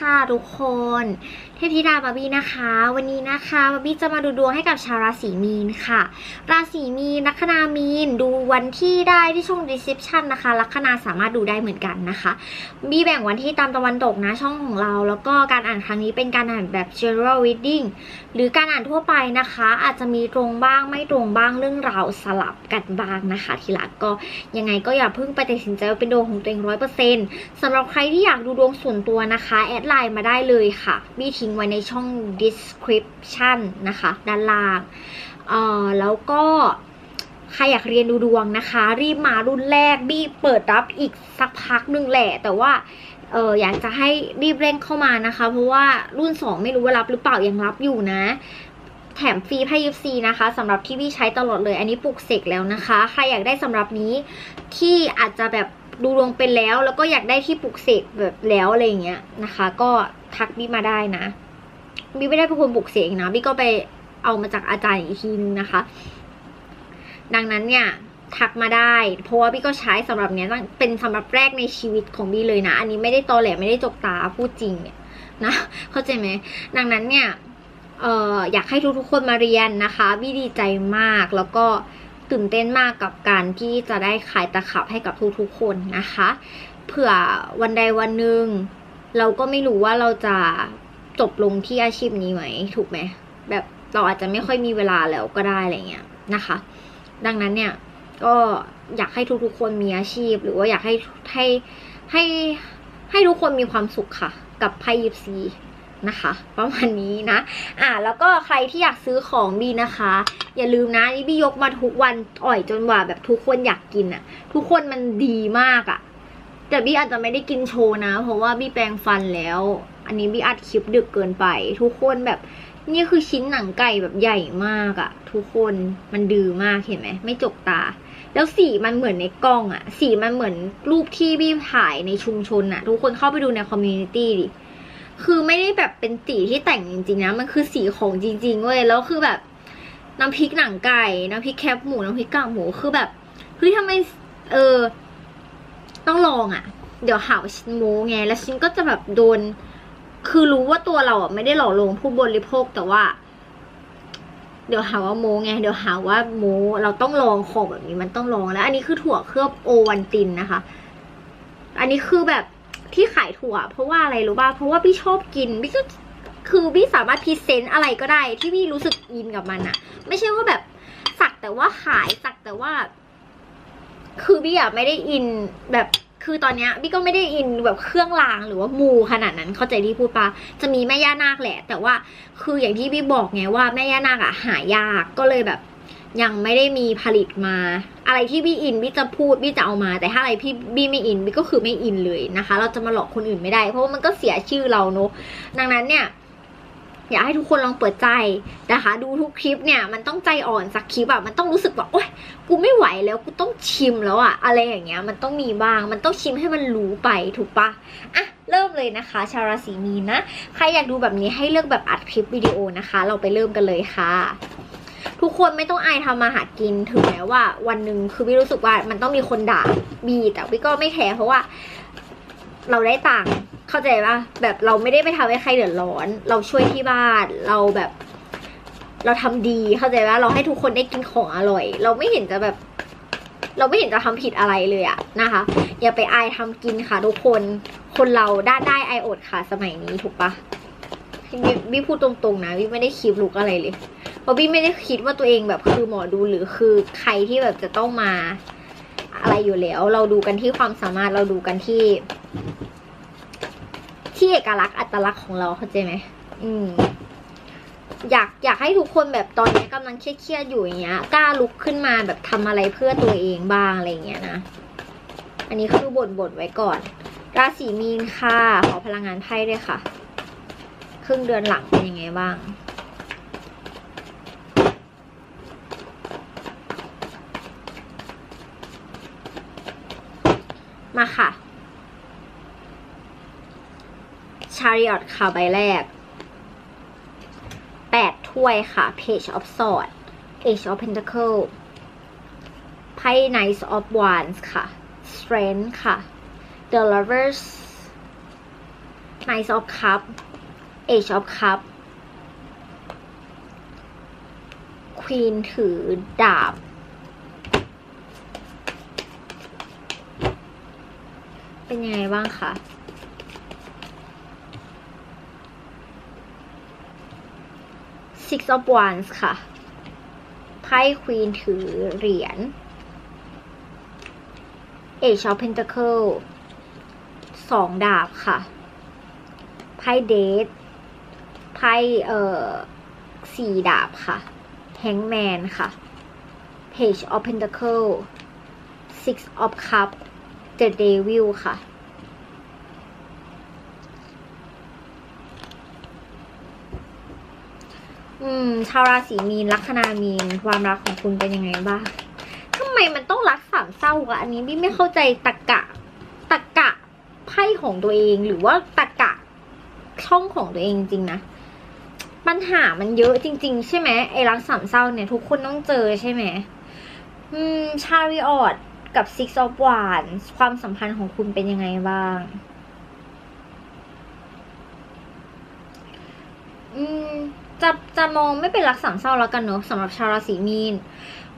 ค่ะทุกคน เทพธิดาบาร์บี้นะคะ วันนี้นะคะบาร์บี้จะมาดูดวงให้กับชาวราศีมีนค่ะ ราศีมีนลัคนามีนดูวันที่ได้ที่ช่อง description นะคะลัคนาสามารถดูได้เหมือนกันนะคะบีแบ่งวันที่ตามตะวันตกนะช่องของเรา แล้วก็การอ่านครั้งนี้เป็นการอ่านแบบ general reading หรือการอ่านทั่วไปนะคะ อาจจะมีตรงบ้างไม่ตรงบ้างเรื่องราวสลับกันบ้างนะคะ ทีหลังก็ยังไงก็อย่าเพิ่งไปตัดสินใจว่าเป็นดวงของตัวเองร้อยเปอร์เซ็นต์สำหรับใครที่อยากดูดวงส่วนตัวนะคะแอดไลน์มาได้เลยค่ะบีทิ้งไว้ในช่อง description นะคะ ด้านล่างเอ่อแล้วก็ใครอยากเรียนดูดวงนะคะ รีบมารุ่นแรกบี้เปิดรับอีกสักพักหนึ่งแหละ แต่ว่าเอออยากจะให้รีบเร่งเข้ามานะคะ เพราะว่ารุ่น 2 ไม่รู้ว่ารับหรือเปล่ายังรับอยู่นะ แถมฟรีไพ่ยิปซีนะคะสำหรับที่พี่ใช้ตลอดเลย อันนี้ปลุกเสกแล้วนะคะ ใครอยากได้สำหรับนี้ที่อาจจะแบบดูดวงเป็นแล้ว แล้วก็อยากได้ที่ปลุกเสกแบบแล้วอะไรอย่างเงี้ยนะคะ ก็ ทักบี้มาได้นะบี้ไม่ได้เป็นคนปลุกเสกนะบี้ก็ไปเอามาจากอาจารย์อีกทีนึงนะคะ ดังนั้นเนี่ยทักมาได้ เพราะว่าบี้ก็ใช้สำหรับเนี้ยเป็นสำหรับแรกในชีวิตของบี้เลยนะ อันนี้ไม่ได้ตอแหลไม่ได้จกตาพูดจริงเนี่ยนะเข้าใจไหมดังนั้นเนี่ยเอออยากให้ทุกๆคนมาเรียนนะคะบี้ดีใจมากแล้วก็ตื่นเต้นมากกับการที่จะได้ขายตะขับให้กับทุกๆคนนะคะ เผื่อวันใดวันหนึ่ง เราก็ไม่รู้ว่าเราจะจบลงที่อาชีพนี้ไหม ถูกไหม แบบเราอาจจะไม่ค่อยมีเวลาแล้วก็ได้อะไรเงี้ยนะคะ ดังนั้นเนี่ยก็อยากให้ทุกๆ คนมีอาชีพ หรือว่าอยากให้ให้ให้ให้ทุกคนมีความสุขค่ะ กับไพ่ยิปซีนะคะประมาณนี้นะ อ่าแล้วก็ใครที่อยากซื้อของบีนะคะ อย่าลืมนะนี่บียกมาทุกวันอ่อยจนว่าแบบทุกคนอยากกินอะ่ะ ทุกคนมันดีมากอะ่ะ แต่บี้อาจจะไม่ได้กินโชว์นะ เพราะว่าบี้แปรงฟันแล้ว อันนี้บี้อัดคลิปดึกเกินไป ทุกคนแบบ นี่คือชิ้นหนังไก่แบบใหญ่มากอะ่ะทุกคนมันดื้อมากเห็นไหมไม่จกตา แล้วสีมันเหมือนในกล้องอะ่ะสีมันเหมือนรูปที่บี้ถ่ายในชุมชนอะ่ะทุกคนเข้าไปดูในคอมมูนิตี้ดิคือไม่ได้แบบเป็นสีที่แต่งจริงๆนะมันคือสีของจริงๆเว้ยแล้วคือแบบน้ำพริกหนังไก่น้ำพริกแคบหมูน้ำพริกกากหมูคือแบบเฮ้ยทำไมเออ ต้องลองอะ่ะ เดี๋ยวหาว่าฉันโม้ไง แล้วฉันก็จะแบบโดน คือรู้ว่าตัวเราอะไม่ได้หล่อลวงผู้บริโภคแต่ว่า เดี๋ยวหาว่าโมไง เดี๋ยวหาว่าโมเราต้องลองของแบบนี้มันต้องลองแล้ว อันนี้คือถั่วเคลือบโอวันตินนะคะ อันนี้คือแบบที่ขายถั่ว เพราะว่าอะไรรู้ป่ะ เพราะว่าพี่ชอบกินพี่ก็คือพี่สามารถพรีเซนต์อะไรก็ได้ ที่พี่รู้สึกอินกับมันอะไม่ใช่ว่าแบบสักแต่ว่าขายสักแต่ว่า คือพี่อะไม่ได้อินแบบคือตอนเนี้ยพี่ก็ไม่ได้อินแบบเครื่องรางหรือว่ามูขนาดนั้นเข้าใจที่พูดปะจะมีแม่ย่านาคแหละ แต่ว่าคืออย่างที่พี่บอกไงว่าแม่ย่านาคอะหายากก็เลยแบบ ยังไม่ได้มีผลิตมา อะไรที่พี่อินพี่จะพูดพี่จะเอามา แต่ถ้าอะไรพี่พี่ไม่อินพี่ก็คือไม่อินเลยนะคะ เราจะมาหลอกคนอื่นไม่ได้ เพราะว่ามันก็เสียชื่อเราเนอะดังนั้นเนี่ย อยากให้ทุกคนลองเปิดใจนะคะ ดูทุกคลิปเนี่ยมันต้องใจอ่อนสักคลิปอะมันต้องรู้สึกว่าโอ๊ยกูไม่ไหวแล้วกูต้องชิมแล้วอะอะไรอย่างเงี้ยมันต้องมีบ้าง มันต้องชิมให้มันรู้ไปถูกปะอะเริ่มเลยนะคะ ชาวราศีมีนนะ ใครอยากดูแบบนี้ให้เลือกแบบอัดคลิปวิดีโอนะคะ เราไปเริ่มกันเลยค่ะทุกคนไม่ต้องอายทำมาหากินถึงแม้ว่า วันหนึ่งคือพี่รู้สึกว่ามันต้องมีคนด่าบีแต่พี่ก็ไม่แคร์เพราะว่า เราได้ตังค์ เข้าใจปะแบบเราไม่ได้ไปทำให้ใครเดือดร้อน เราช่วยที่บ้านเราแบบ เราทำดีเข้าใจปะเราให้ทุกคนได้กินของอร่อย เราไม่เห็นจะแบบ เราไม่เห็นจะทำผิดอะไรเลยอะนะคะ อย่าไปอายทำกินค่ะทุกคนคนเราได้ได้ไออดค่ะสมัยนี้ถูกปะบี้พูดตรงๆนะบี้ไม่ได้คลิปลุกอะไรเลยเพราะบี้ไม่ได้คิดว่าตัวเองแบบคือหมอดูหรือคือใครที่แบบจะต้องมาอะไรอยู่แล้ว เราดูกันที่ความสามารถเราดูกันที่ ที่เอกลักษณ์อัตลักษณ์ของเราเข้าใจไหมอืม อยากอยากให้ทุกคนแบบตอนนี้กำลังเครียดๆอยู่อย่างเงี้ยกล้าลุกขึ้นมาแบบทำอะไรเพื่อตัวเองบ้างอะไรอย่างเงี้ยนะ อันนี้คือบ่นบ่นไว้ก่อน ราศีมีนค่ะ ขอพลังงานไพ่ด้วยค่ะ ครึ่งเดือนหลังเป็นยังไงบ้างมาค่ะ ชาริอ t ค่ะใบแรกแปดถ้วยค่ะ Page of Swords Age of Pentacle ไพ่ Knight of Wands ค่ะ Strength ค่ะ The Lovers Knight of Cup Age of Cup Queen ถือดาบ เป็นยังไงบ้างคะ Six of Wands ค่ะ ไพ่ Queen ถือเหรียญ Age of Pentacle สองดาบค่ะ ไพ่เดทไพ่เอ่อสี่ดาบค่ะ Hangman ค่ะ Page of Pentacle Six of Cup The Devil ค่ะ อืม ชาวราศีมีนลัคนามีน ความรักของคุณเป็นยังไงบ้างทำไมมันต้องรักสามเศร้าอะอันนี้พี่ไม่เข้าใจตะกะตะกะไพ่ของตัวเองหรือว่าตะกะช่องของตัวเองจริงนะปัญหามันเยอะจริง ๆ ใช่ไหมไอ้รักสามเศร้าเนี่ย ทุกคนต้องเจอใช่ไหมอืมชาริออตกับ Six of Wands ความสัมพันธ์ของคุณเป็นยังไงบ้างอืม จะจะมองไม่เป็นรักสามเศร้าแล้วกันเนอะสำหรับชาวราศีมีน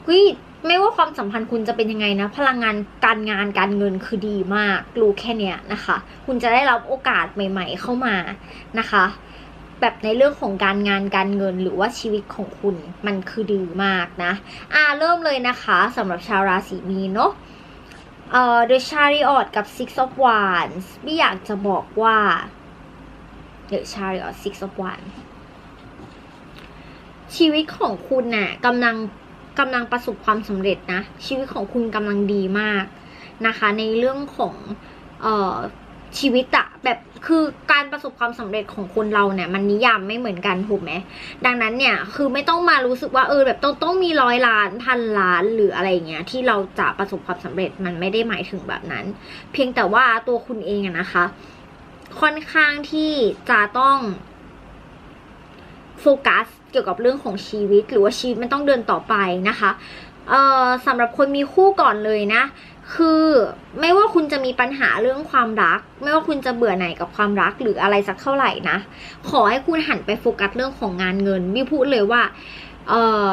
เฮ้ยไม่ว่าความสัมพันธ์คุณจะเป็นยังไงนะ พลังงานการงานการเงินคือดีมากรู้แค่เนี้ยนะคะ คุณจะได้รับโอกาสใหม่ ๆ เข้ามานะคะ แบบในเรื่องของการงานการเงินหรือว่าชีวิตของคุณมันคือดีมากนะอ่าเริ่มเลยนะคะสำหรับชาวราศีมีนเนาะเอ่อ The Chariot กับ Six of Wands ไม่อยากจะบอกว่า The Chariot Six of Wands ชีวิตของคุณน่ะกำลังกำลังประสบความสำเร็จนะ ชีวิตของคุณกำลังดีมากนะคะ ในเรื่องของเอ่อชีวิตอะแบบคือการประสบความสำเร็จของคนเราเนี่ย มันนิยามไม่เหมือนกันถูกไหมดังนั้นเนี่ยคือไม่ต้องมารู้สึกว่าเออแบบต้องต้องมีร้อยล้านพันล้านหรืออะไรเงี้ยที่เราจะประสบความสำเร็จมันไม่ได้หมายถึงแบบนั้น เพียงแต่ว่าตัวคุณเองอะนะคะ ค่อนข้างที่จะต้องโฟกัส เกี่ยวกับเรื่องของชีวิต หรือว่าชีวิตมันต้องเดินต่อไปนะคะเอ่อสำหรับคนมีคู่ก่อนเลยนะ คือไม่ว่าคุณจะมีปัญหาเรื่องความรัก ไม่ว่าคุณจะเบื่อไหนกับความรักหรืออะไรสักเท่าไหร่นะ ขอให้คุณหันไปโฟกัสเรื่องของงานเงินวิพูดเลยว่าเอ่อ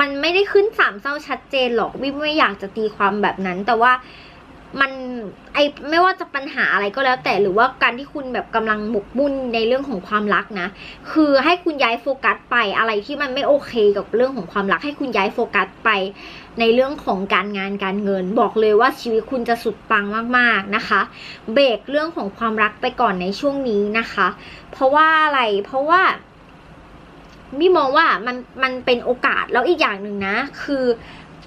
มันไม่ได้ขึ้นสามเศร้าชัดเจนหรอกวิวไม่อยากจะตีความแบบนั้น แต่ว่า มันไอไม่ว่าจะปัญหาอะไรก็แล้ว แต่หรือว่าการที่คุณแบบกำลังหมกมุ่นในเรื่องของความรักนะ คือให้คุณย้ายโฟกัสไปอะไรที่มันไม่โอเคกับเรื่องของความรัก ให้คุณย้ายโฟกัสไป ในเรื่องของการงานการเงิน บอกเลยว่าชีวิตคุณจะสุดปังมากๆนะคะ เบรกเรื่องของความรักไปก่อนในช่วงนี้นะคะ เพราะว่าอะไรเพราะว่ามี่มองว่ามันมันเป็นโอกาสแล้วอีกอย่างหนึ่งนะ คือ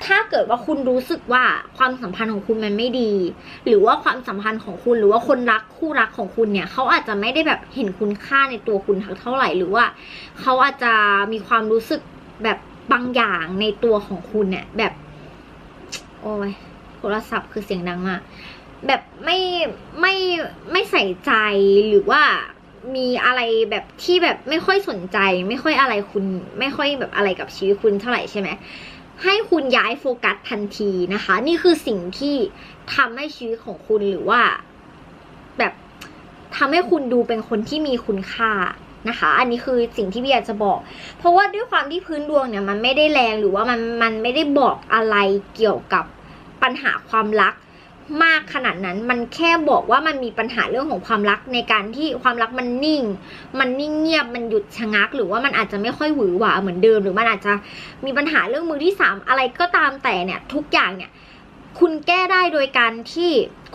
ถ้าเกิดว่าคุณรู้สึกว่าความสัมพันธ์ของคุณมันไม่ดี หรือว่าความสัมพันธ์ของคุณหรือว่าคนรักคู่รักของคุณเนี่ยเขาอาจจะไม่ได้แบบเห็นคุณค่าในตัวคุณเท่าไหร่หรือว่าเขาอาจจะมีความรู้สึกแบบบางอย่างในตัวของคุณเนี่ยแบบ โอ้ยโทรศัพท์คือเสียงดังมากแบบไม่ไม่ไม่ใส่ใจหรือว่ามีอะไรแบบที่แบบไม่ค่อยสนใจ ไม่ค่อยอะไรคุณ ไม่ค่อยแบบอะไรกับชีวิตคุณเท่าไหร่ใช่ไหม ให้คุณย้ายโฟกัสทันทีนะคะ นี่คือสิ่งที่ทำให้ชีวิตของคุณหรือว่า แบบทำให้คุณดูเป็นคนที่มีคุณค่านะคะ อันนี้คือสิ่งที่พี่อยากจะบอก เพราะว่าด้วยความที่พื้นดวงเนี่ยมันไม่ได้แรงหรือว่ามันมันไม่ได้บอกอะไรเกี่ยวกับปัญหาความรัก มากขนาดนั้น มันแค่บอกว่ามันมีปัญหาเรื่องของความรักในการที่ความรักมันนิ่ง มันนิ่งเงียบ มันหยุดชะงัก หรือว่ามันอาจจะไม่ค่อยหวือหวาเหมือนเดิม หรือมันอาจจะมีปัญหาเรื่องมือที่สามอะไรก็ตามแต่เนี่ยทุกอย่างเนี่ยคุณแก้ได้โดยการที่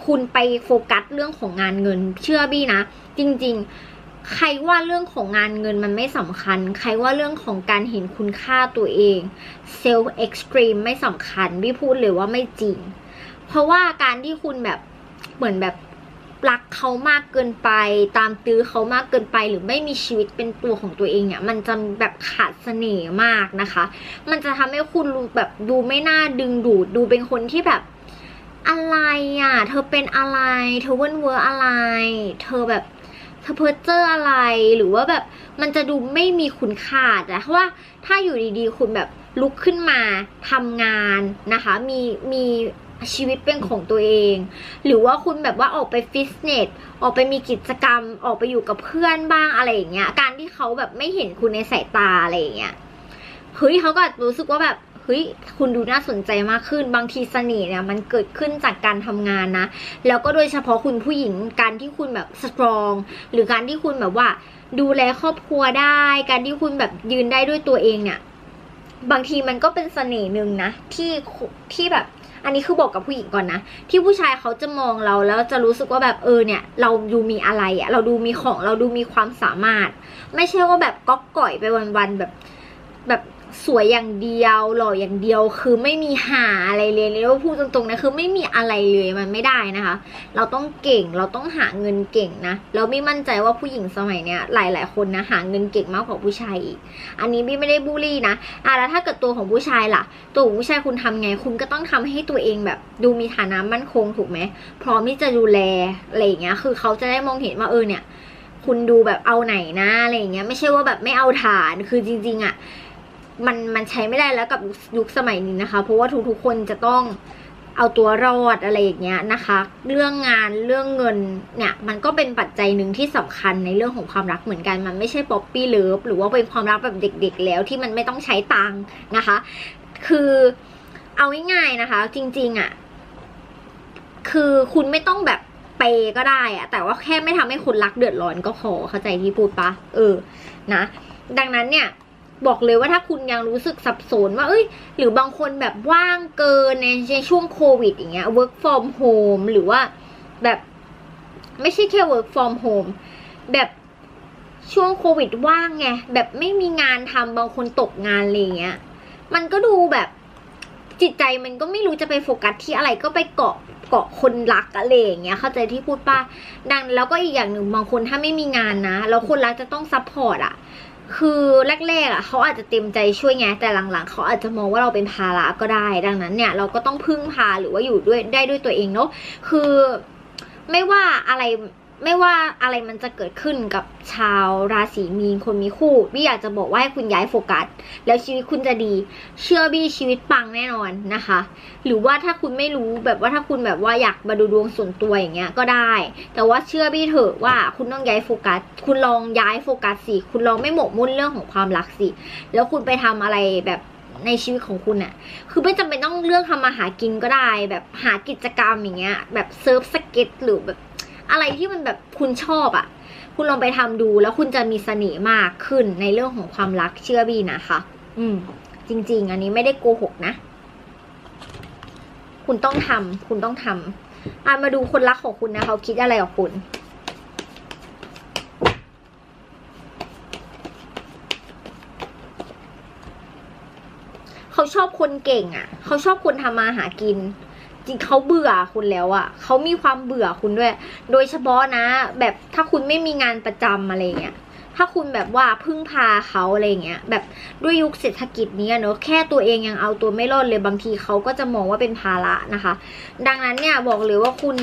คุณไปโฟกัสเรื่องของงานเงิน เชื่อบี้นะ จริง ๆ ใครว่าเรื่องของงานเงินมันไม่สำคัญ ใครว่าเรื่องของการเห็นคุณค่าตัวเองเซลฟ์เอ็กซ์ตรีมไม่สำคัญพี่พูดเลยว่าไม่จริง เพราะว่าการที่คุณแบบเหมือนแบบรักเขามากเกินไป ตามตื้อเขามากเกินไป หรือไม่มีชีวิตเป็นตัวของตัวเองเนี่ย มันจะแบบขาดเสน่ห์มากนะคะ มันจะทำให้คุณแบบดูไม่น่าดึงดูดดูเป็นคนที่แบบอะไรอะ เธอเป็นอะไร เธอเว้นเวอร์อะไร เธอแบบเธอเพอเจอร์อะไร หรือว่าแบบมันจะดูไม่มีคุณค่าแต่เพราะว่าถ้าอยู่ดีๆ คุณแบบลุกขึ้นมาทำงานนะคะ มีมี ชีวิตเป็นของตัวเอง หรือว่าคุณแบบว่าออกไปฟิตเนสออกไปมีกิจกรรม ออกไปอยู่กับเพื่อนบ้างอะไรอย่างเงี้ย การที่เขาแบบไม่เห็นคุณในสายตาอะไรอย่างเงี้ยเฮ้ยเขาก็รู้สึกว่าแบบเฮ้ยคุณดูน่าสนใจมากขึ้นบางทีเสน่ห์เนี่ยมันเกิดขึ้นจากการทำงานนะ แล้วก็โดยเฉพาะคุณผู้หญิงการที่คุณแบบสตรอง หรือการที่คุณแบบว่า ดูแลครอบครัวได้ การที่คุณแบบยืนได้ด้วยตัวเองเนี่ย บางทีมันก็เป็นเสน่ห์หนึ่งนะที่ที่แบบ อันนี้คือบอกกับผู้หญิงก่อนนะ ที่ผู้ชายเขาจะมองเราแล้วจะรู้สึกว่าแบบเออเนี่ย เราดูมีอะไรอะ่ะเราดูมีของเราดูมีความสามารถ ไม่ใช่ว่าแบบก๊อกก่อยไปวันๆแบบแบบ สวยอย่างเดียวหล่ออย่างเดียวคือไม่มีหาอะไรเลยเรียว่าพูดตรงๆนะคือไม่มีอะไรเลยมันไม่ได้นะคะ เราต้องเก่งเราต้องหาเงินเก่งนะแล้วไม่มั่นใจว่าผู้หญิงสมัยเนี้ยหลาย ๆ คนนะหาเงินเก่งมากกว่าผู้ชายอีก อันนี้พี่ไม่ได้บูลลี่นะอะแล้วถ้าเกิดตัวของผู้ชายล่ะ ตัวของผู้ชายคุณทำไง คุณก็ต้องทำให้ตัวเองแบบ ดูมีฐานะมั่นคงถูกไหมพร้อมที่จะดูแลอะไรอย่างเงี้ย คือเขาจะได้มองเห็นว่าเออเนี่ย คุณดูแบบเอาไหนนะอะไรอย่างเงี้ยไม่ใช่ว่าแบบไม่เอาฐานคือจริง ๆอะ่ะ มันมันใช้ไม่ได้แล้วกับยุคสมัยนี้นะคะ เพราะว่าทุกๆคนจะต้องเอาตัวรอดอะไรอย่างเงี้ยนะคะ เรื่องงานเรื่องเงินเนี่ยมันก็เป็นปัจจัยหนึ่งที่สำคัญในเรื่องของความรักเหมือนกัน มันไม่ใช่ป๊อปปี้เลิฟหรือว่าเป็นความรักแบบเด็ก ๆ แล้วที่มันไม่ต้องใช้ตังค์นะคะ คือเอาง่ายๆนะคะ จริง ๆอะ่ะคือคุณไม่ต้องแบบเปก็ได้อะแต่ว่าแค่ไม่ทำให้คุณรักเดือดร้อนก็พอเข้าใจที่พูดปะเออนะ ดังนั้นเนี่ย บอกเลยว่าถ้าคุณยังรู้สึกสับสนว่า เอ้ย หรือบางคนแบบว่างเกินในช่วงโควิดอย่างเงี้ย work from home หรือว่าแบบไม่ใช่แค่ work from home แบบช่วงโควิดว่างไง แบบไม่มีงานทำบางคนตกงานอะไรเงี้ย มันก็ดูแบบจิตใจมันก็ไม่รู้จะไปโฟกัสที่อะไรก็ไปเกาะเกาะคนรักอะไรอย่างเงี้ย เข้าใจที่พูดป้าดังแล้วก็อีกอย่างหนึ่งบางคนถ้าไม่มีงานนะ แล้วคนรักจะต้องซัพพอร์ตอะ คือแรกๆอะเขาอาจจะเต็มใจช่วยไงแต่หลังๆเขาอาจจะมองว่าเราเป็นภาระก็ได้ ดังนั้นเนี่ยเราก็ต้องพึ่งพาหรือว่าอยู่ด้วยได้ด้วยตัวเองเนาะคือไม่ว่าอะไร ไม่ว่าอะไรมันจะเกิดขึ้นกับชาวราศีมีนคนมีคู่บี้อยากจะบอกว่าให้คุณย้ายโฟกัส แล้วชีวิตคุณจะดี เชื่อบี้ชีวิตปังแน่นอนนะคะ หรือว่าถ้าคุณไม่รู้แบบว่าถ้าคุณแบบว่าอยากมาดูดวงส่วนตัวอย่างเงี้ยก็ได้ แต่ว่าเชื่อบี้เถอะว่าคุณต้องย้ายโฟกัส คุณลองย้ายโฟกัสสิคุณลองไม่หมกมุ่นเรื่องของความรักสิแล้วคุณไปทำอะไรแบบในชีวิตของคุณอะคือไม่จำเป็นต้องเรื่องทำมาหากินก็ได้ แบบหากิจกรรมอย่างเงี้ย แบบเซิร์ฟสเก็ตหรือแบบ อะไรที่มันแบบคุณชอบอะ่ะ คุณลองไปทำดูแล้วคุณจะมีเสน่ห์มากขึ้นในเรื่องของความรักเชื่อบีนะคะ อืม จริง ๆ อันนี้ไม่ได้โกหกนะ คุณต้องทำคุณต้องทำอ่ามาดูคนรักของคุณนะเขาคิดอะไรกับคุณเขาชอบคนเก่งอะ่ะ เขาชอบคนทำมาหากินจ ริงเขาเบื่อคุณแล้วอะ่ะเขามีความเบื่อคุณด้วย โดยเฉพาะนะ แบบถ้าคุณไม่มีงานประจำอะไรเงี้ยถ้าคุณแบบว่าพึ่งพาเขาอะไรเงี้ยแบบด้วยยุคเศรษฐกิจนี้เนอะแค่ตัวเองยังเอาตัวไม่รอดเลยบางทีเขาก็จะมองว่าเป็นภาระนะคะ ดังนั้นเนี่ยบอกเลยว่าคุณ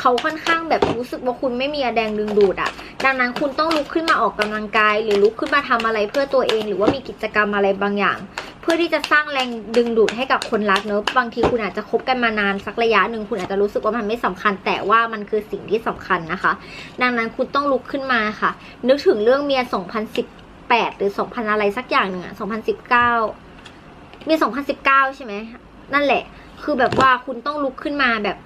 เขาค่อนข้างแบบรู้สึกว่าคุณไม่มีแดงดึงดูดอะดังนั้นคุณต้องลุกขึ้นมาออกกำลังกาย หรือลุกขึ้นมาทำอะไรเพื่อตัวเอง หรือว่ามีกิจกรรมอะไรบางอย่าง เพื่อที่จะสร้างแรงดึงดูดให้กับคนรักเนอะบางทีคุณอาจจะคบกันมานานสักระยะหนึ่งคุณอาจจะรู้สึกว่ามันไม่สำคัญ แต่ว่ามันคือสิ่งที่สำคัญนะคะ ดังนั้นคุณต้องลุกขึ้นมาค่ะ นึกถึงเรื่องเมีย 2018 หรือ 2000 อะไรสักอย่างหนึ่งอะ2019เมีย2019 ใช่ไหมนั่นแหละ คือแบบว่าคุณต้องลุกขึ้นมาแบบ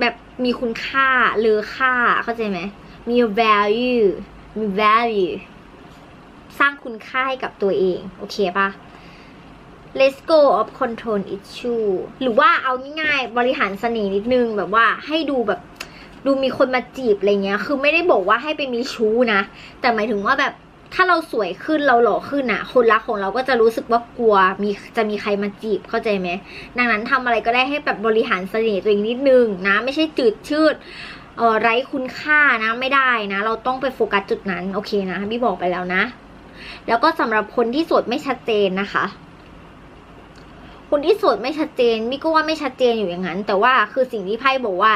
แบบมีคุณค่าเลอค่าเข้าใจไหมมี value มี value สร้างคุณค่าให้กับตัวเอง โอเคปะ let's go of control issue หรือว่าเอาง่ายๆ บริหารเสน่ห์นิดนึงแบบว่าให้ดูแบบดูมีคนมาจีบอะไรเงี้ย คือไม่ได้บอกว่าให้ไปมีชู้นะ แต่หมายถึงว่าแบบถ้าเราสวยขึ้นเราหล่อขึ้นอะคนรักของเราก็จะรู้สึกว่ากลัวมีจะมีใครมาจีบเข้าใจไหมดังนั้นทำอะไรก็ได้ให้แบบบริหารเสน่ห์ตัวเองนิดนึงนะ ไม่ใช่จืดชืดเออไร้คุณค่านะไม่ได้นะ เราต้องไปโฟกัสจุดนั้นโอเคนะ พี่บอกไปแล้วนะ แล้วก็สำหรับคนที่โสดไม่ชัดเจนนะคะ คนที่โสดไม่ชัดเจนมิก็ว่าไม่ชัดเจนอยู่อย่างนั้น แต่ว่าคือสิ่งที่ไพ่บอกว่า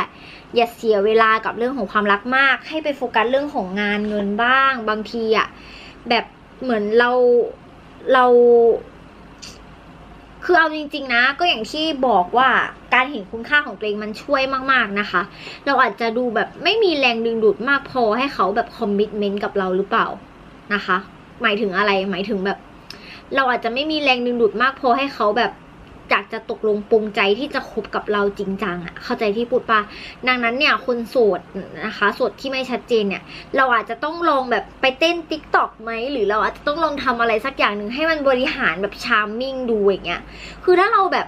อย่าเสียเวลากับเรื่องของความรักมาก ให้ไปโฟกัสเรื่องของงานเงินบ้าง บางทีอะแบบเหมือนเราเราคือเอาจริง ๆ นะ ก็อย่างที่บอกว่าการเห็นคุณค่าของตัวเองมันช่วยมาก ๆนะคะ เราอาจจะดูแบบไม่มีแรงดึงดูดมากพอให้เขาแบบคอมมิชเมนต์กับเราหรือเปล่านะคะ หมายถึงอะไร หมายถึงแบบ เราอาจจะไม่มีแรงดึงดูดมากพอให้เขาแบบอยากจะตกลงปรงใจที่จะคบกับเราจริงจังอะเข้าใจที่พูดปะดังนั้นเนี่ยคนโสดนะคะโสดที่ไม่ชัดเจนเนี่ย เราอาจจะต้องลองแบบไปเต้นติ๊กต็อกไหมหรือเราอาจจะต้องลองทำอะไรสักอย่างหนึ่งให้มันบริหารแบบชาร์มมิ่งดูอย่างเงี้ยคือถ้าเราแบบ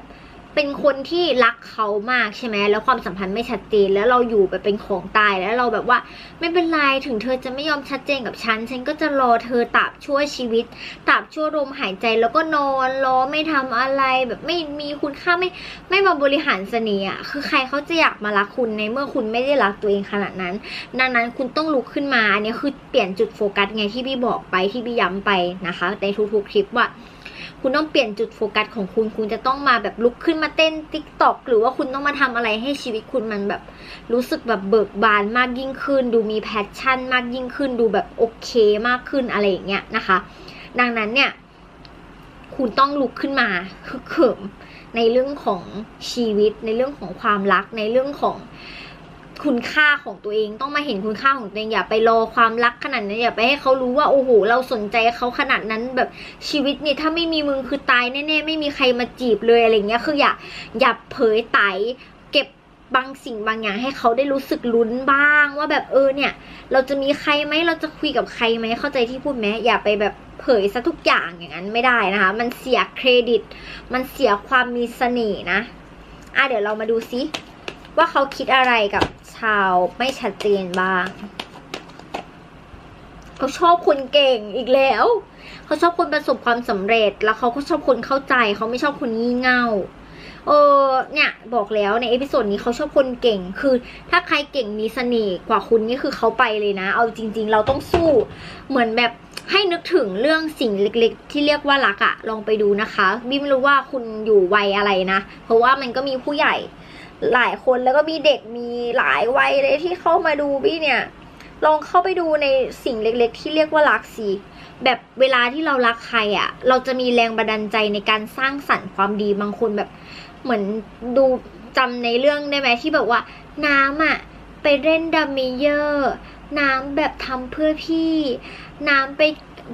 เป็นคนที่รักเขามากใช่ไหมแล้วความสัมพันธ์ไม่ชัดเจน แล้วเราอยู่แบบเป็นของตายแล้วเราแบบว่า ไม่เป็นไรถึงเธอจะไม่ยอมชัดเจนกับฉัน ฉันก็จะรอเธอตราบชั่วชีวิตตราบชั่วลมหายใจแล้วก็นอนรอไม่ทำอะไรแบบไม่มีคุณค่าไม่ไม่มาบริหารเสน่ห์อะคือใครเขาจะอยากมารักคุณในเมื่อคุณไม่ได้รักตัวเองขนาดนั้น ดังนั้นคุณต้องลุกขึ้นมาอันนี้คือเปลี่ยนจุดโฟกัสไงที่พี่บอกไปที่พี่ย้ำไปนะคะในทุกๆคลิปว่า คุณต้องเปลี่ยนจุดโฟกัสของคุณ คุณจะต้องมาแบบลุกขึ้นมาเต้นติ๊กต็อกหรือว่าคุณต้องมาทำอะไรให้ชีวิตคุณมันแบบ รู้สึกแบบเบิกบานมากยิ่งขึ้น ดูมีแพชชั่นมากยิ่งขึ้น ดูแบบโอเคมากขึ้นอะไรอย่างเงี้ยนะคะ ดังนั้นเนี่ย คุณต้องลุกขึ้นมาคือเขิมในเรื่องของชีวิต ในเรื่องของความรักในเรื่องของ คุณค่าของตัวเอง ต้องมาเห็นคุณค่าของตัวเองอย่าไปรอความรักขนาดนั้นอย่าไปให้เขารู้ว่าโอ้โหเราสนใจเขาขนาดนั้นแบบชีวิตเนี่ยถ้าไม่มีมึงคือตายแน่ๆไม่มีใครมาจีบเลยอะไรเงี้ยคืออย่าอย่าเผยไตเก็บบางสิ่งบางอย่างให้เขาได้รู้สึกลุ้นบ้าง ว่าแบบเออเนี่ย เราจะมีใครไหมเราจะคุยกับใครไหมเข้าใจที่พูดไหมอย่าไปแบบเผยซะทุกอย่างอย่างนั้นไม่ได้นะคะ มันเสียเครดิต มันเสียความมีเสน่ห์นะ อะเดี๋ยวเรามาดูซิว่าเขาคิดอะไรกับ ชาวไม่ชัดเจนบ้างเขาชอบคนเก่งอีกแล้วเขาชอบคนประสบความสำเร็จ แล้วเขาก็ชอบคนเข้าใจ เขาไม่ชอบคนงี่เง่า เออ เนี่ย บอกแล้วในเอพิโซดนี้เขาชอบคนเก่ง คือ ถ้าใครเก่งมีเสน่ห์กว่าคุณนี่คือเขาไปเลยนะ เอาจริง ๆ เราต้องสู้ เหมือนแบบให้นึกถึงเรื่องสิ่งเล็กๆ ที่เรียกว่ารักอะลองไปดูนะคะ บิมรู้ว่าคุณอยู่วัยอะไรนะ เพราะว่ามันก็มีผู้ใหญ่ หลายคนแล้วก็มีเด็กมีหลายวัยเลยที่เข้ามาดูบี้เนี่ย ลองเข้าไปดูในสิ่งเล็กๆ ที่เรียกว่ารักสิแบบเวลาที่เรารักใครอะ่ะ เราจะมีแรงบันดาลใจในการสร้างสรรค์ความดีบางคนแบบ เหมือนดูจำในเรื่องได้ไหมที่แบบว่า น้ำอะ่ะไปเล่นดัมเมเยอร์น้ำแบบทำเพื่อพี่ น้ำไป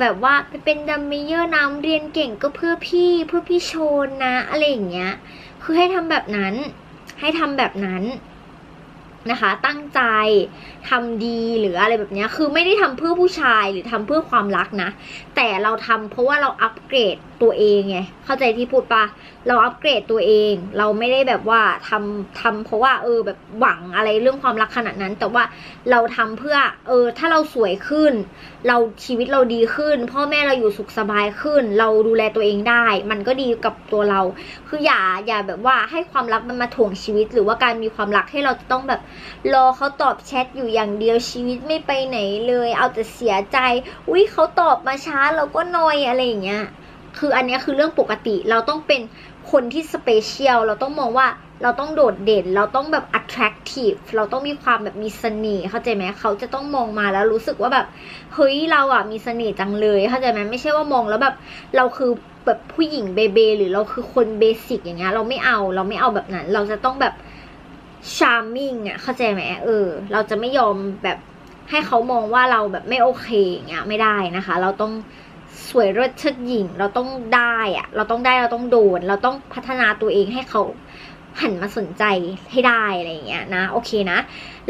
แบบว่าไปเป็นดัมเมเยอร์น้ำเรียนเก่งก็เพื่อพี่ เพื่อพี่โชนนะ อะไรอย่างเงี้ย คือให้ทำแบบนั้น ให้ทำแบบนั้นนะคะ ตั้งใจทำดีหรืออะไรแบบนี้คือไม่ได้ทำเพื่อผู้ชายหรือทำเพื่อความรักนะ แต่เราทำเพราะว่าเราอัปเกรด ตัวเองไงเข้าใจที่พูดปะเราอัปเกรดตัวเอง เราไม่ได้แบบว่าทำทำเพราะว่า เออแบบหวังอะไรเรื่องความรักขนาดนั้น แต่ว่าเราทำเพื่อ เออ ถ้าเราสวยขึ้น เราชีวิตเราดีขึ้น พ่อแม่เราอยู่สุขสบายขึ้น เราดูแลตัวเองได้ มันก็ดีกับตัวเรา คืออย่าอย่าแบบว่าให้ความรักมันมาถ่วงชีวิต หรือว่าการมีความรักให้เราจะต้องแบบรอเขาตอบแชทอยู่อย่างเดียวชีวิตไม่ไปไหนเลย เอาแต่เสียใจอุ้ยเขาตอบมาช้าเราก็นอยอะไรอย่างเงี้ย คืออันนี้คือเรื่องปกติเราต้องเป็นคนที่สเปเชียลเราต้องมองว่าเราต้องโดดเด่น เราต้องแบบ attractive เราต้องมีความแบบมีเสน่ห์เข้าใจไหมเขาจะต้องมองมาแล้วรู้สึกว่าแบบเฮ้ยเราอะมีเสน่ห์จังเลยเข้าใจไหมไม่ใช่ว่ามองแล้วแบบเราคือแบบผู้หญิงเบเบหรือเราคือคนเบสิกอย่างเงี้ยเราไม่เอาเราไม่เอาแบบนั้น เราจะต้องแบบ charming อะเข้าใจไหมเออ เราจะไม่ยอมแบบให้เขามองว่าเราแบบไม่โอเคอย่างเงี้ยไม่ได้นะคะ เราต้อง สวยเลิศเชิดหญิง เราต้องได้อะเราต้องได้เราต้องโดน เราต้องพัฒนาตัวเองให้เขาหันมาสนใจให้ได้อะไรอย่างเงี้ยนะโอเคนะ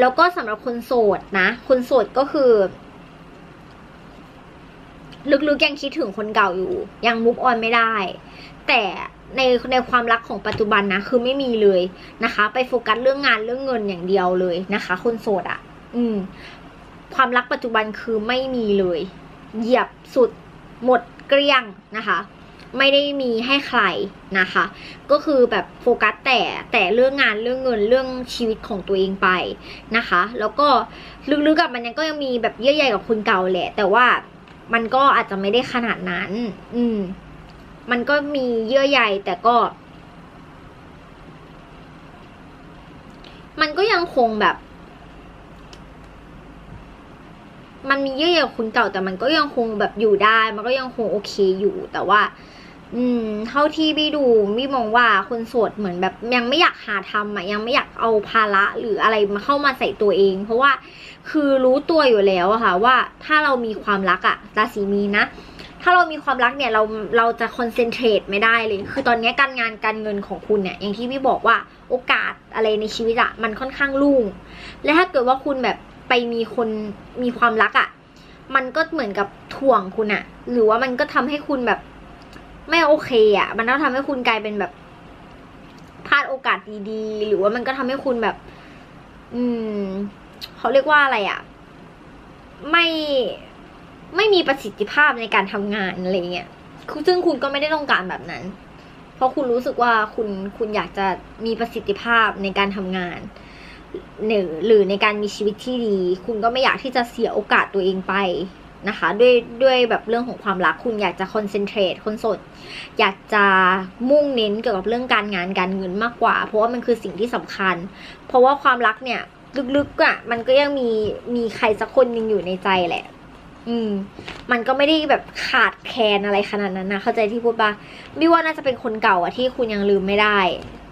แล้วก็สำหรับคนโสดนะ คนโสดก็คือ ลึกๆยังคิดถึงคนเก่าอยู่ ยังมุกออนไม่ได้ แต่ในในความรักของปัจจุบันนะ คือไม่มีเลยนะคะ ไปโฟกัสเรื่องงานเรื่องเงินอย่างเดียวเลยนะคะ คนโสดอะ่ะ อืม ความรักปัจจุบันคือไม่มีเลย เหยียบสุด หมดเกลี้ยงนะคะ ไม่ได้มีให้ใครนะคะ ก็คือแบบโฟกัสแต่แต่เรื่องงานเรื่องเงินเรื่องชีวิตของตัวเองไปนะคะ แล้วก็ลึกๆกับมันยังก็ยังมีแบบเยื่อใยกับคนเก่าแหละ แต่ว่ามันก็อาจจะไม่ได้ขนาดนั้น อืม มันก็มีเยื่อใยแต่ก็ มันก็ยังคงแบบ มันมีเยื่อใยกับคนเก่าแต่มันก็ยังคงแบบอยู่ได้ มันก็ยังคงโอเคอยู่แต่ว่า อืม เท่าที่พี่ดูพี่มองว่าคนโสดเหมือนแบบยังไม่อยากหาทำอะยังไม่อยากเอาภาระหรืออะไรมาเข้ามาใส่ตัวเอง เพราะว่าคือรู้ตัวอยู่แล้วอะค่ะ ว่าถ้าเรามีความรักอะราศีมีนนะถ้าเรามีความรักเนี่ยเราเราจะคอนเซนเทรตไม่ได้เลย คือตอนนี้การงานการเงินของคุณเนี่ยอย่างที่พี่บอกว่าโอกาสอะไรในชีวิตอะมันค่อนข้างลุ่ง และถ้าเกิดว่าคุณแบบ ไปมีคนมีความรักอะมันก็เหมือนกับถ่วงคุณอะหรือว่ามันก็ทำให้คุณแบบ ไม่โอเคอะมันก็ทำให้คุณกลายเป็นแบบพลาดโอกาสดีๆ หรือว่ามันก็ทำให้คุณแบบ อืมเขาเรียกว่าอะไรอะไม่ไม่มีประสิทธิภาพในการทำงานอะไรเงี้ยซึ่งคุณก็ไม่ได้ต้องการแบบนั้น เพราะคุณรู้สึกว่าคุณคุณอยากจะมีประสิทธิภาพในการทำงาน หรือหรือในการมีชีวิตที่ดี คุณก็ไม่อยากที่จะเสียโอกาสตัวเองไปนะคะ ด้วยด้วยแบบเรื่องของความรักคุณอยากจะคอนเซนเทรตคนสด อยากจะมุ่งเน้นเกี่ยวกับเรื่องการงานการเงินมากกว่า เพราะว่ามันคือสิ่งที่สำคัญ เพราะว่าความรักเนี่ยลึกๆอะมันก็ยังมีมีใครสักคนหนึ่งอยู่ในใจแหละ อืม มันก็ไม่ได้แบบขาดแคลนอะไรขนาดนั้นนะเข้าใจที่พูดปะบิวว่าน่าจะเป็นคนเก่าอะที่คุณยังลืมไม่ได้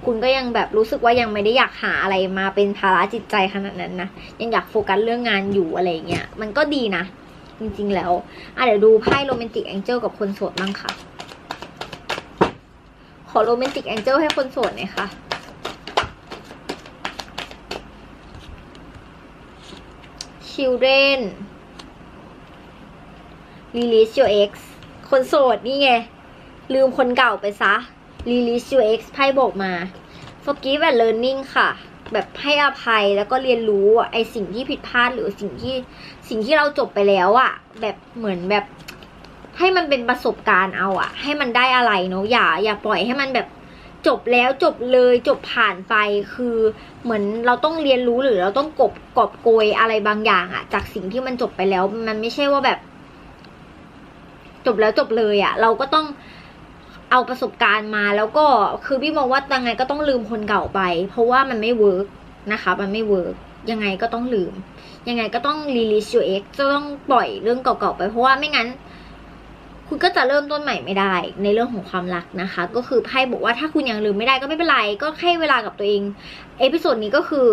คุณก็ยังแบบรู้สึกว่ายังไม่ได้อยากหาอะไรมาเป็นภาระจิตใจขนาดนั้นนะยังอยากโฟกัสเรื่องงานอยู่อะไรเงี้ยมันก็ดีนะ จริงๆแล้วอะเดี๋ยวดูไพ่โรแมนติกแองเจิลกับคนโสดบ้างค่ะ ขอโรแมนติกแองเจิลให้คนโสดหน่อยค่ะ children release your ex คนโสดนี่ไง ลืมคนเก่าไปซะ release your ex ไพ่บอกมา forgive and learning ค่ะ แบบให้อภัยแล้วก็เรียนรู้ไอสิ่งที่ผิดพลาดหรือสิ่งที่สิ่งที่เราจบไปแล้วอะแบบเหมือนแบบ ให้มันเป็นประสบการณ์เอาอะให้มันได้อะไรเนาะอย่า อย่าปล่อยให้มันแบบจบแล้วจบเลยจบผ่านไปคือเหมือนเราต้องเรียนรู้หรือเราต้องกบกอบโกยอะไรบางอย่างอะจากสิ่งที่มันจบไปแล้ว มันไม่ใช่ว่าแบบ จบแล้วจบเลยอะเราก็ต้อง เอาประสบการณ์มาแล้วก็คือพี่มองว่ายังไงก็ต้องลืมคนเก่าไป เพราะว่ามันไม่เวิร์กนะคะ มันไม่เวิร์กยังไงก็ต้องลืม ยังไงก็ต้อง release your ex จะต้องปล่อยเรื่องเก่าๆไป เพราะว่าไม่งั้น คุณก็จะเริ่มต้นใหม่ไม่ได้ ในเรื่องของความรักนะคะ ก็คือไพ่บอกว่าถ้าคุณยังลืมไม่ได้ก็ไม่เป็นไรก็ให้เวลากับตัวเองเอพิโซดนี้ก็คือ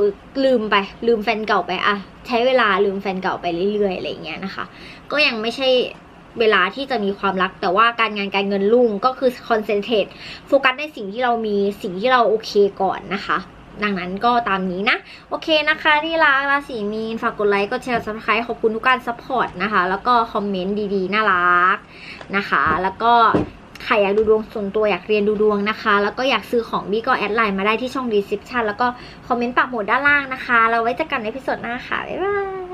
ลืมไปลืมแฟนเก่าไปอะใช้เวลาลืมแฟนเก่าไปเรื่อยๆอะไรอย่างเงี้ยนะคะ ก็ยังไม่ใช่ เวลาที่จะมีความรัก แต่ว่าการงานการเงินรุ่งก็คือคอนเซนเทรตโฟกัสในสิ่งที่เรามีสิ่งที่เราโอเคก่อนนะคะ ดังนั้นก็ตามนี้นะ โอเคนะคะที่รักราศีมีนฝากกดไลค์กดแชร์ซับสไครต์ขอบคุณทุกการซัพพอร์ตนะคะ แล้วก็คอมเมนต์ดีๆ น่ารักนะคะ แล้วก็ใครอยากดูดวงส่วนตัวอยากเรียนดูดวงนะคะ แล้วก็อยากซื้อของบี้ก็แอดไลน์มาได้ที่ช่อง description แล้วก็คอมเมนต์ปักหมุดด้านล่างนะคะ เราไว้เจอกันในพิโซดหน้าค่ะ บ๊ายบาย